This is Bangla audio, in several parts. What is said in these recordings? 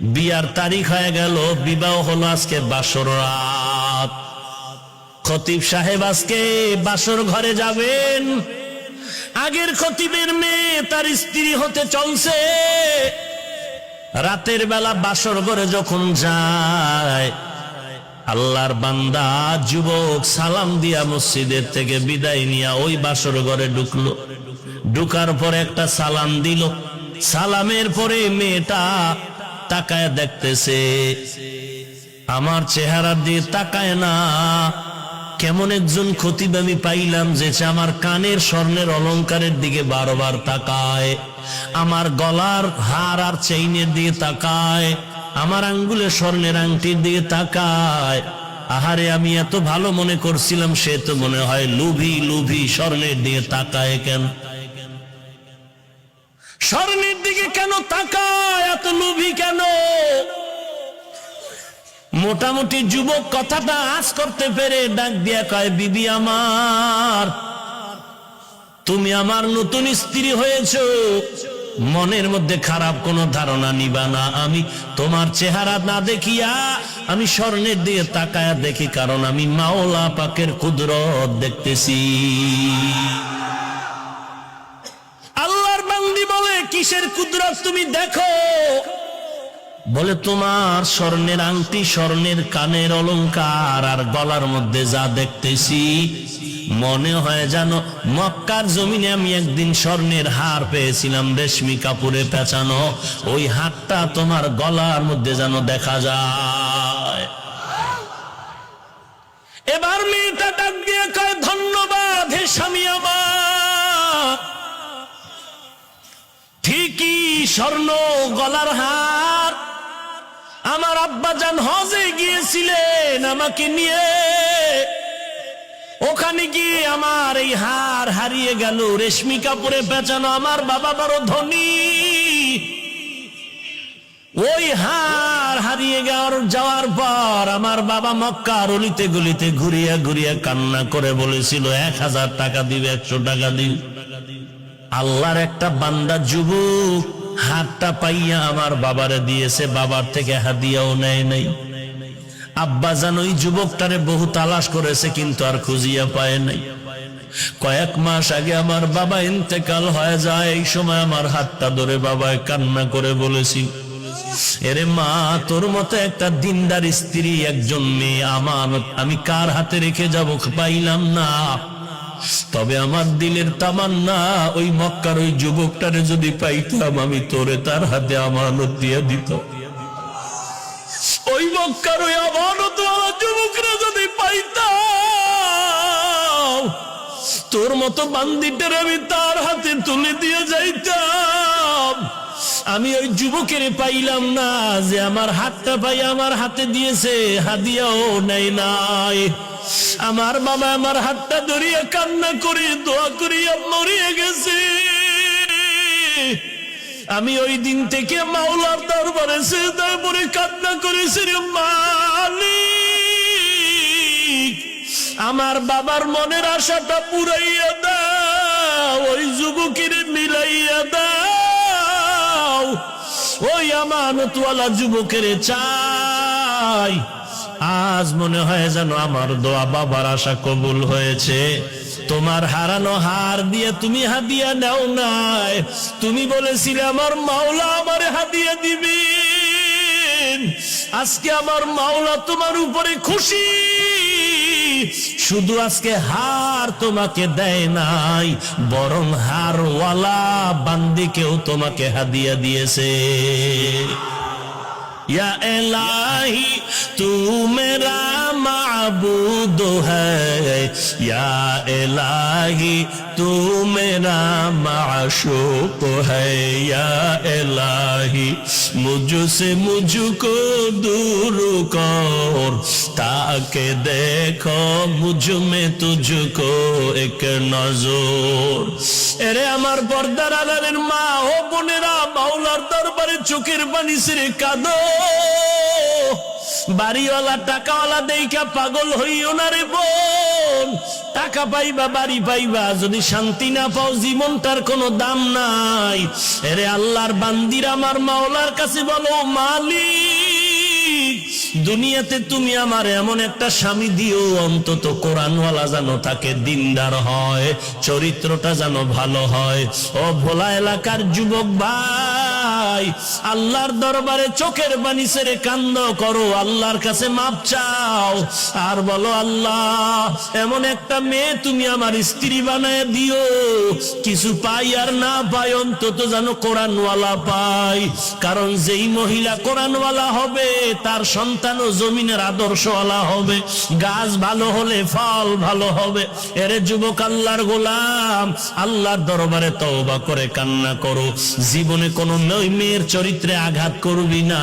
বিয়ার তারিখ হয়ে গেল, বিবাহ হলো আজকে বাসর রাত। খতিব সাহেব আজকে বাসর ঘরে যাবেন। আগের খতিবের মেয়ে তার স্ত্রী হতে চলছে। রাতের বেলা বাসর ঘরে যখন যায়, আল্লাহর বান্দা যুবক সালাম দিয়া মসজিদের থেকে বিদায় নিয়া ওই বাসর ঘরে ঢুকলো। ঢুকার পরে একটা সালাম দিল। সালামের পরে মেয়েটা তাকায় দেখতেছে, আমার চেহারা দিয়ে তাকায় না। কেমন একজন খতিব আমি পাইলাম যে আমার কানের স্বর্ণের অলংকারের দিকে বারবার তাকায়। আমার গলার হার আর চেইনের দিকে তাকায়, আমার আঙ্গুলে স্বর্ণের আংটির দিকে তাকায়। আহারে, আমি এত ভালো মনে করছিলাম, সে তো মনে হয় লুভি লুভি স্বর্ণের দিকে তাকায় কেন? স্বর্ণের দিকে কেন তাকায়? এত লুভি কেন? মোটামুটি যুবক কথাটা আজ করতে পেরে ডাক দিয়া কয়, বিবি আমার, তুমি আমার নতুন স্ত্রী হয়েছ। মনের মধ্যে খারাপ কোনো ধারণা নিবা না। আমি তোমার চেহারা না দেখিয়া আমি স্বর্ণের দিয়ে তাকায়া দেখি, কারণ আমি মাওলা পাকের কুদরত দেখতেছি। কিসের কুদরত তুমি দেখো? বলে, তোমার স্বর্ণের আংটি, স্বর্ণের কানের অলংকার আর গলার মধ্যে যা দেখতেছি, মনে হয় জানো মক্কার জমিনে আমি একদিন স্বর্ণের হার পেয়েছিলাম রেশমি কাপুরে পেঁচানো। ওই হারটা তোমার গলার মধ্যে যেন দেখা যায়। এবার মেয়েটা ডাক দিয়ে স্বর্ণ গলার হার। আমার আব্বা যান হজে গিয়েছিলেন আমাকে নিয়ে। ওখানে গিয়ে আমার এই হার হারিয়ে গেল, রেশমি কাপড়ে পেঁচানো আমার বাবা বড় ধনী। ওই হার হারিয়ে গেওয়ার যাওয়ার পর আমার বাবা মক্কার অলিতে গলিতে ঘুরিয়া ঘুরিয়া কান্না করে বলেছিল, এক হাজার টাকা দিবে, একশো টাকা দিবে আল্লাহর একটা বান্দা যুবক হাতটা পাইয়া আমার বাবারে দিয়েছে, বাবার থেকে হাদিয়াও নেয় নাই। আব্বা জান ওই যুবকটারে বহু তালাশ করেছে, কিন্তু আর খুঁজিয়া পায় নাই। কয়েক মাস আগে আমার বাবা ইন্তেকাল হয়ে যায়, এই সময় আমার হাতটা ধরে বাবায় কান্না করে বলেছি এরে মা, তোর মতো একটা দিনদার স্ত্রী, একজন মেয়ে আমার, আমি কার হাতে রেখে যাব? পাইলাম না। তবে আমার দিলের তামান্না, ওই মক্কার ওই যুবকটারে যদি পাইতাম, আমি তোরে তার হাতে আমানত দিয়ে দিত। ওই মক্কার ওই আমানত যুবকরা যদি পাইতাম, তোর মতো বান্দিটার আমি তার হাতে তুলে দিয়ে যাইতাম। আমি ওই যুবকের পাইলাম না যে আমার হাতটা পাই আমার হাতে দিয়েছে, হাদিয়াও নেই নাই। আমার বাবা আমার হাতটা ধরিয়ে কান্না করে দোয়া করিয়া মরিয়ে গেছে। আমি ওই দিন থেকে মাওলার দরবারে সেদায় পরে কান্না করেছি রে মালিক। আমার বাবার মনের আশাটা পুরাইয়া দাও, ওই যুবকের ওই আমানতওয়ালা যুবকের চাই। আজ মনে হয় যেন আমার দোয়া বাবার আশা কবুল হয়েছে। তোমার হারানো হার দিয়ে তুমি হাদিয়া নাও নাই। তুমি বলেছিলে আমার মাওলা আমার হাদিয়া দিবেন। আজকে আমার মাওলা তোমার উপরে খুশি। শুধু আজকে হার তোমাকে দেয় নাই, বরং হারওয়ালা বান্দিকেও তোমাকে হাদিয়া দিয়েছে। ইয়া এলাহি تو میرا معبود ہے یا الہی तू मेरा माशूक है या इलाही मुझसे मुझको दूर कर ताकि देखो मुझ में तुझको एक नजर এরে আমার পর্দার আলালের মা ও বোনেরা মাওলার দরবারে চোখের পানি ছেড়ে কাঁদো বাড়িওয়ালা টাকাওয়ালা দেইকা পাগল হইও না রে বোন টাকা পাইবা, বাড়ি পাইবা, যদি শান্তি না পাও, জীবনটার কোনো দাম নাই। এরে আল্লাহর বান্দির আমার মাওলার কাছে বলো, মালিক, দুনিয়াতে তুমি আমার এমন একটা স্বামী দিও, অন্তত কোরআনওয়ালা যেন তাকে দিনদার হয়, চরিত্রটা যেন ভালো হয়। ও ভোলা এলাকার যুবক ভাই আল্লাহর দরবারে চোখের বাণী ছেড়ে কান্দ করো, আল্লাহর কাছে মাপ চাও। আর বলো, আল্লাহ, এমন একটা মেয়ে তুমি আমার স্ত্রী বানায় দিও। কিছু পাই আর না পাই, অন্তত যেন কোরআনওয়ালা পাই। কারণ যেই মহিলা কোরআনওয়ালা হবে, তার সন্তানও জমিনের আদর্শওয়ালা হবে। গাছ ভালো হলে ফল ভালো হবে। এরে যুবক আল্লাহর গোলাম, আল্লাহর দরবারে তওবা করে কান্না করো। জীবনে কোনো মেয়ের চরিত্রে আঘাত করবি না।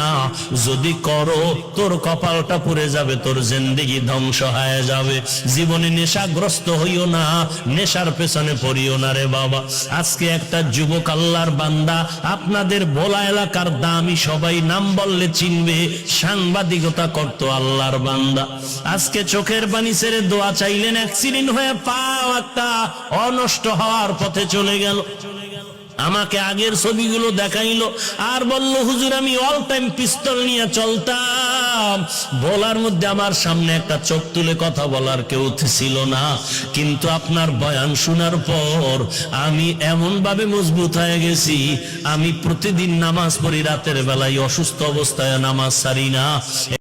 যদি করো, তোর কপালটা পুড়ে যাবে, তোর জিন্দেগি ধ্বংস হয়ে যাবে। জীবনে নেশাগ্রস্ত হইও না, নেশার পেছনে পড়িও না রে বাবা। আজকে একটা যুবক আল্লাহর বান্দা, আপনাদের ভোলা এলাকার দামি সবাই নাম বললে চিনবে, সাংবাদিকতা করত আল্লাহর বান্দা। আজকে চোখের পানি ছেড়ে দোয়া চাইলেন অ্যাক্সিডেন্ট হয়ে পাও একটা অনষ্ট হওয়ার পথে চলে গেল। আমাকে আগের ছবিগুলো দেখাইলো। আর বলল, হুজুর, আমি অল টাইম পিস্তল নিয়ে চলতাম। বলার মধ্যে আমার সামনে একটা চোখ তুলে কথা বলার কেউ ছিল না। কিন্তু আপনার বয়ান শোনার পর আমি এমন ভাবে মজবুত হয়ে গেছি, আমি প্রতিদিন নামাজ পড়ি, রাতের বেলায় অসুস্থ অবস্থায় নামাজ সারি না।